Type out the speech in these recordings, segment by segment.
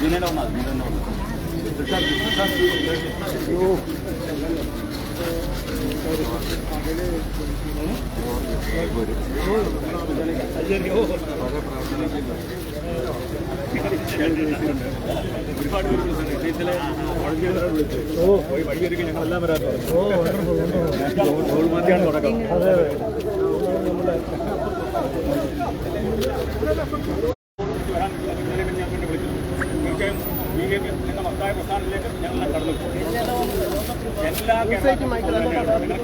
മീനേടെ വന്നാൽ മീനേടെ വന്നാൽ ഒരുപാട് പേര് വിളിച്ചിട്ടുണ്ട്. ഇന്നലെ വഴിയൊരുക്കാൻ വിളിച്ചു. പോയി വഴിയൊരുക്കി ഞങ്ങളെല്ലാം വരാൻ മാറ്റിയാണ് തുടക്കം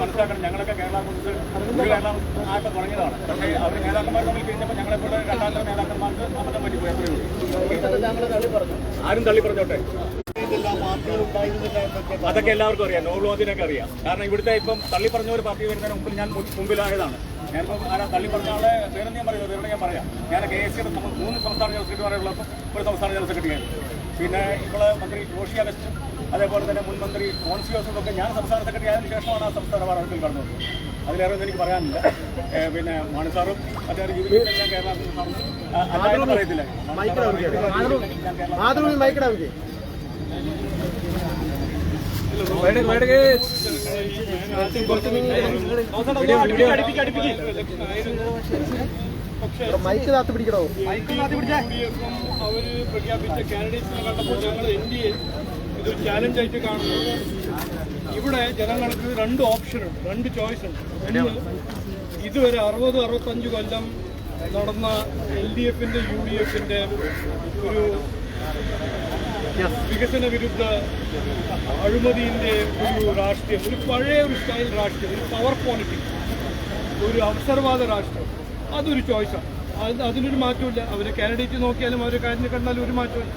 മനസ്സിലാക്കണം ഞങ്ങളൊക്കെ കേരള കുറിച്ച് ഒരു കേരളം ആയിട്ട് തുടങ്ങിയതാണ്. പക്ഷേ അവർ നേതാക്കന്മാർ തമ്മിൽ പിരിഞ്ഞപ്പോൾ ഞങ്ങളെപ്പോലെ രണ്ടാമത്തെ നേതാക്കന്മാർക്ക് അബദ്ധം പറ്റി പോയപ്പോഴേ ഉള്ളൂ. ആരും തള്ളി പറഞ്ഞോട്ടെ? അതൊക്കെ എല്ലാവർക്കും അറിയാം നോർലോജിനൊക്കെ അറിയാം. കാരണം ഇവിടുത്തെ ഇപ്പം തള്ളി പറഞ്ഞ ഒരു പാർട്ടി വരുന്നതിന് മുമ്പിൽ ഞാൻ മുമ്പിലായതാണ്. ഞാനിപ്പം ആരാ തള്ളി പറഞ്ഞ ആളെ വേറെ ഞാൻ പറയുന്നത് വേറെ ഞാൻ പറയാം ഞാൻ കെ എസ് സിയുടെ മൂന്ന് സംസ്ഥാന ജനറൽ സെക്രട്ടറിമാരുള്ളപ്പോൾ ഒരു സംസ്ഥാന ജനറൽ സെക്രട്ടറിയാണ് പിന്നെ ഇപ്പോൾ മന്ത്രി ജോഷി അഗസ്റ്റും അതേപോലെ തന്നെ മുൻ മന്ത്രി കോൺസിയോസും ഒക്കെ ഞാൻ സംസ്ഥാന സെക്രട്ടറി ആയതിനു ശേഷമാണ് ആ സംസ്ഥാന വാർത്തയിൽ കടന്നത്. അതിലേറെ ഒന്നും എനിക്ക് പറയാനില്ല. പിന്നെ മാണി സാറും മറ്റേ ജീവിതത്തിൽ ഞാൻ കേരള അല്ലാതെ പറയത്തില്ല. മൈക്കിടാ നമുക്ക് മൈക്ക് താത്ത് പിടിക്കണോ? അവർ പ്രഖ്യാപിച്ച കാൻഡിഡേറ്റ്സിനെ കണ്ടപ്പോൾ ഞങ്ങൾ എൻ ഡി എ ഇതൊരു ചാലഞ്ച് ആയിട്ട് കാണുന്നു. ഇവിടെ ജനങ്ങൾക്ക് രണ്ട് ഓപ്ഷൻ ഉണ്ട് രണ്ട് ചോയ്സ് ഉണ്ട്. ഒന്ന് ഇതുവരെ അറുപത് അറുപത്തഞ്ച് കൊല്ലം നടന്ന എൽ ഡി എഫിന്റെ യു ഡി എഫിന്റെ ഒരു വികസന വിരുദ്ധ അഴിമതിന്റെ ഒരു രാഷ്ട്രീയം ഒരു പഴയ ഒരു സ്റ്റൈൽ രാഷ്ട്രീയം ഒരു പവർ പോളിറ്റിക്സ് ഒരു അവസരവാദ രാഷ്ട്രം അതൊരു ചോയ്സാണ് അത് അതിനൊരു മാറ്റമില്ല അവരെ കാൻഡിഡേറ്റ് നോക്കിയാലും അവരെ കാര്യം കണ്ടാലും ഒരു മാറ്റമില്ല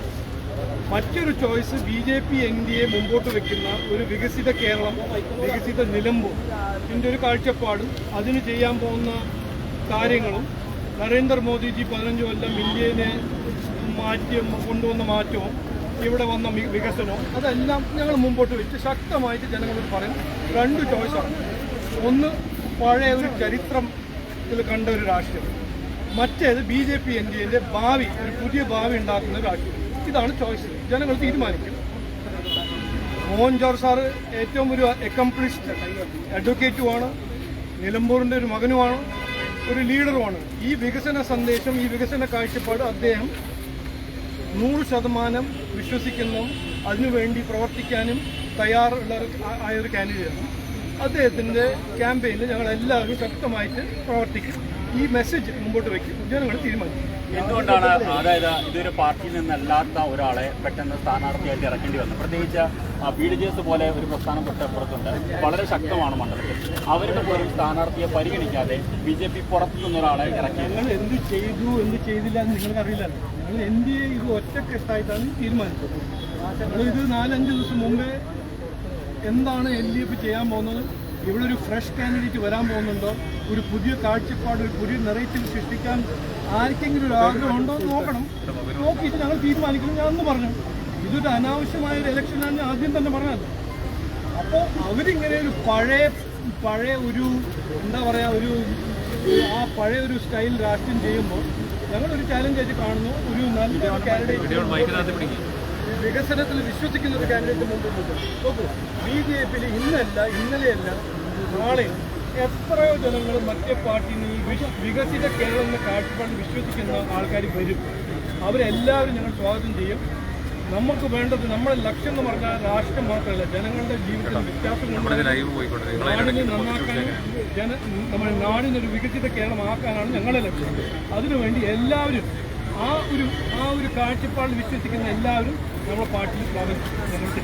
മറ്റൊരു choice B J P N D A മുമ്പോട്ട് വെക്കുന്ന ഒരു വികസിത കേരളം വികസിത നിലമ്പും ഇതിന്റെ ഒരു കാഴ്ചപ്പാടും അതിന് ചെയ്യാൻ പോകുന്ന കാര്യങ്ങളും നരേന്ദ്രമോദിജി പതിനഞ്ച് കൊല്ലം ഇന്ത്യയിലെ മാറ്റി കൊണ്ടുവന്ന മാറ്റവും ഇവിടെ വന്ന വികസനവും അതെല്ലാം ഞങ്ങൾ മുമ്പോട്ട് വെച്ച് ശക്തമായിട്ട് ജനങ്ങളോട് പറയും രണ്ട് ചോയ്സാണ്. ഒന്ന് പഴയ ഒരു ചരിത്രത്തിൽ കണ്ട ഒരു രാഷ്ട്രീയം. മറ്റേത് B J P N D എന്റെ ഭാവി ഒരു പുതിയ ഭാവി ഉണ്ടാക്കുന്ന രാഷ്ട്രീയം. ഇതാണ് ചോയ്സ് ജനങ്ങൾ തീരുമാനിക്കും. മോഹൻ ജോർജ് സാറ് ഏറ്റവും ഒരു അക്കംപ്ലിഷ്ഡ് അഡ്വക്കേറ്റുമാണ് നിലമ്പൂരിന്റെ ഒരു മകനുമാണ്. ഒരു ലീഡറുമാണ് ഈ വികസന സന്ദേശം ഈ വികസന കാഴ്ചപ്പാട് അദ്ദേഹം നൂറ് ശതമാനം വിശ്വസിക്കുന്നു. അതിനുവേണ്ടി പ്രവർത്തിക്കാനും തയ്യാറുള്ള ഒരു- കാൻഡിഡേറ്റ് കാൻഡിഡേറ്റാണ് അദ്ദേഹത്തിന്റെ ക്യാമ്പയിനിൽ ഞങ്ങൾ എല്ലാവരും ശക്തമായിട്ട് പ്രവർത്തിക്കും. ഈ മെസ്സേജ് മുമ്പോട്ട് വയ്ക്കും ജനങ്ങൾ തീരുമാനിക്കും. എന്തുകൊണ്ടാണ് അതായത് ഇതൊരു പാർട്ടിയിൽ നിന്നല്ലാത്ത ഒരാളെ പെട്ടെന്ന് സ്ഥാനാർത്ഥിയായിട്ട് ഇറക്കേണ്ടി വന്നു പ്രത്യേകിച്ച് ബി ഡി ജി എസ് പോലെ ഒരു പ്രസ്ഥാനം തൊട്ടപ്പുറത്തുണ്ട് വളരെ ശക്തമാണ് മണ്ഡലത്തിൽ. അവരുടെ പോലും സ്ഥാനാർത്ഥിയെ പരിഗണിക്കാതെ ബി ജെ പി പുറത്തു നിന്നൊരാളെ ഇറക്കി. ഞങ്ങൾ എന്ത് ചെയ്തു എന്ത് ചെയ്തില്ല എന്ന് നിങ്ങൾക്ക് അറിയില്ലല്ലോ. ഞങ്ങൾ എന്ത് ഇത് ഒറ്റ കെട്ടായിട്ടാണ് തീരുമാനിച്ചത്. ഞങ്ങൾ ഇത് നാലഞ്ച് ദിവസം മുമ്പേ എന്താണ് എൽ ഡി എഫ് ചെയ്യാൻ പോകുന്നത്? ഇവിടെ ഒരു ഫ്രഷ് കാൻഡിഡേറ്റ് വരാൻ പോകുന്നുണ്ടോ? ഒരു പുതിയ കാഴ്ചപ്പാട് ഒരു പുതിയ നിറയത്തിൽ സൃഷ്ടിക്കാൻ ആർക്കെങ്കിലും ഒരു ആഗ്രഹമുണ്ടോ നോക്കണം. നോക്കിയിട്ട് ഞങ്ങൾ തീരുമാനിക്കണം. ഞാൻ അന്ന് പറഞ്ഞു ഇതൊരു അനാവശ്യമായ ഒരു ഇലക്ഷനാണ് ആദ്യം തന്നെ പറഞ്ഞത്. അപ്പോൾ അവരിങ്ങനെ ഒരു പഴയ പഴയ ഒരു എന്താ പറയുക ഒരു ആ പഴയ ഒരു സ്റ്റൈൽ രാഷ്ട്രീയം ചെയ്യുമ്പോൾ ഞങ്ങളൊരു ചാലഞ്ച് ആയിട്ട് കാണുന്നു. ഒരു നല്ല കാൻഡിഡേറ്റ് വികസനത്തിൽ വിശ്വസിക്കുന്ന ഒരു കാൻഡിഡേറ്റ് മുമ്പ് നോക്കൂ ബി ജെ പിയിൽ ഇന്നല്ല ഇന്നലെയല്ല നാളെ എത്രയോ ജനങ്ങൾ മറ്റേ പാർട്ടിയിൽ നിന്ന് വികസിത കേരളം എന്ന കാഴ്ചപ്പാടിൽ വിശ്വസിക്കുന്ന ആൾക്കാർ വരും. അവരെല്ലാവരും ഞങ്ങൾ സ്വാഗതം ചെയ്യും. നമുക്ക് വേണ്ടത് നമ്മുടെ ലക്ഷ്യം എന്ന് പറഞ്ഞാൽ രാഷ്ട്രം മാത്രമല്ല ജനങ്ങളുടെ ജീവിതത്തിൽ വ്യത്യാസം നാടിനെ നന്നാക്കാനും ജന നമ്മുടെ നാടിനൊരു വികസിത കേരളം ആക്കാനാണ് ഞങ്ങളുടെ ലക്ഷ്യം. അതിനുവേണ്ടി എല്ലാവരും ആ ഒരു ആ ഒരു കാഴ്ചപ്പാടിൽ വിശ്വസിക്കുന്ന എല്ലാവരും നമ്മുടെ പാർട്ടിയിൽ സ്വാഗതം ഞങ്ങൾക്ക്